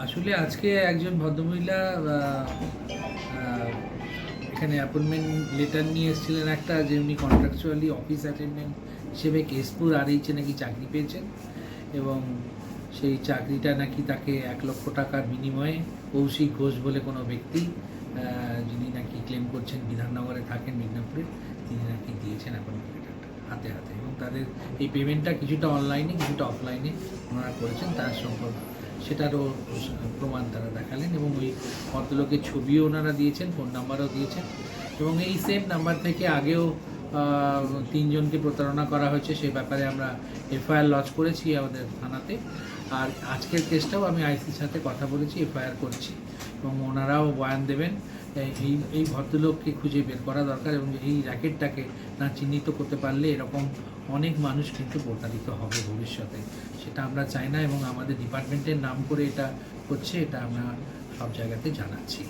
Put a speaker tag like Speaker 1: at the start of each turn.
Speaker 1: আসলে আজকে একজন ভদ্রমহিলা এখানে অ্যাপয়েন্টমেন্ট লেটার নিয়ে এসেছিলেন একটা, যে উনি কন্ট্রাকচুয়ালি অফিস অ্যাটেন্ডেন্ট হিসেবে কেশপুর আর এইচে নাকি চাকরি পেয়েছেন এবং সেই চাকরিটা নাকি তাকে এক লক্ষ টাকার বিনিময়ে কৌশিক ঘোষ বলে কোনো ব্যক্তি যিনি নাকি ক্লেম করছেন বিধাননগরে থাকেন মিদনাপুরে, তিনি নাকি দিয়েছেন লেটারটা হাতে হাতে এবং তাদের এই পেমেন্টটা কিছুটা অনলাইনে কিছুটা অফলাইনে ওনারা করেছেন, তার সম্পর্ক সেটারও প্রমাণ তারা দেখালেন এবং ওই ভদ্রলোকের ছবিও ওনারা দিয়েছেন, ফোন নাম্বারও দিয়েছেন। এবং এই সেম নাম্বার থেকে আগেও তিনজনকে প্রতারণা করা হয়েছে, সে ব্যাপারে আমরা এফআইআর লঞ্চ করেছি আমাদের থানাতে। আর আজকের কেসটাও আমি আইসির সাথে কথা বলেছি, এফআইআর করছি। এবং ওনারাও বয়ান দেবেন এই- এই ভদ্রলোককে খুঁজে বের করা দরকার এবং এই র্যাকেটটাকে না চিহ্নিত করতে পারলে এরকম অনেক মানুষ কিন্তু প্রতারিত হবে ভবিষ্যতে। সেটা আমরা চাই না এবং আমাদের ডিপার্টমেন্টের নাম করে এটা হচ্ছে, এটা আমরা সব জায়গাতে জানাচ্ছি।